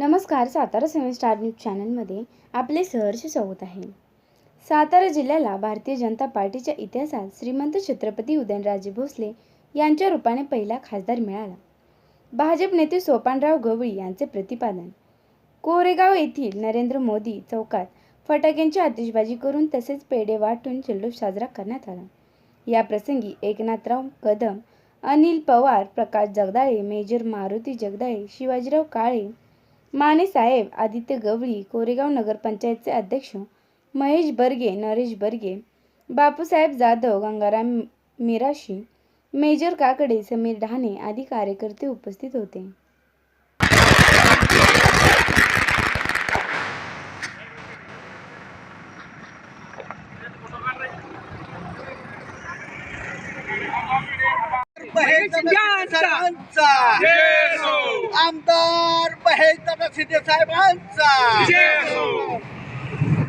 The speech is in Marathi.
नमस्कार सातारा सेवन स्टार न्यूज चॅनलमध्ये आपले सहर्ष स्वागत आहे. सातारा जिल्ह्याला भारतीय जनता पार्टीच्या इतिहासात श्रीमंत छत्रपती उदयनराजे भोसले यांच्या रूपाने पहिला खासदार मिळाला. भाजप नेते सोपानराव गवळी यांचे प्रतिपादन. कोरेगाव येथील नरेंद्र मोदी चौकात फटाक्यांची आतिषबाजी करून तसेच पेढे वाटून जल्लोष साजरा करण्यात आला. या प्रसंगी एकनाथराव कदम अनिल पवार प्रकाश जगदाळे मेजर मारुती जगदाळे शिवाजीराव काळे माने साहेब आदित्य गवळी कोरेगाव नगरपंचायतचे अध्यक्ष महेश बर्गे नरेश बर्गे बापूसाहेब जाधव गंगाराम मिराशी मेजर काकडे समीर ढाणे आदी कार्यकर्ते उपस्थित होते. आमदार महेश शिंदे साहेबांचा.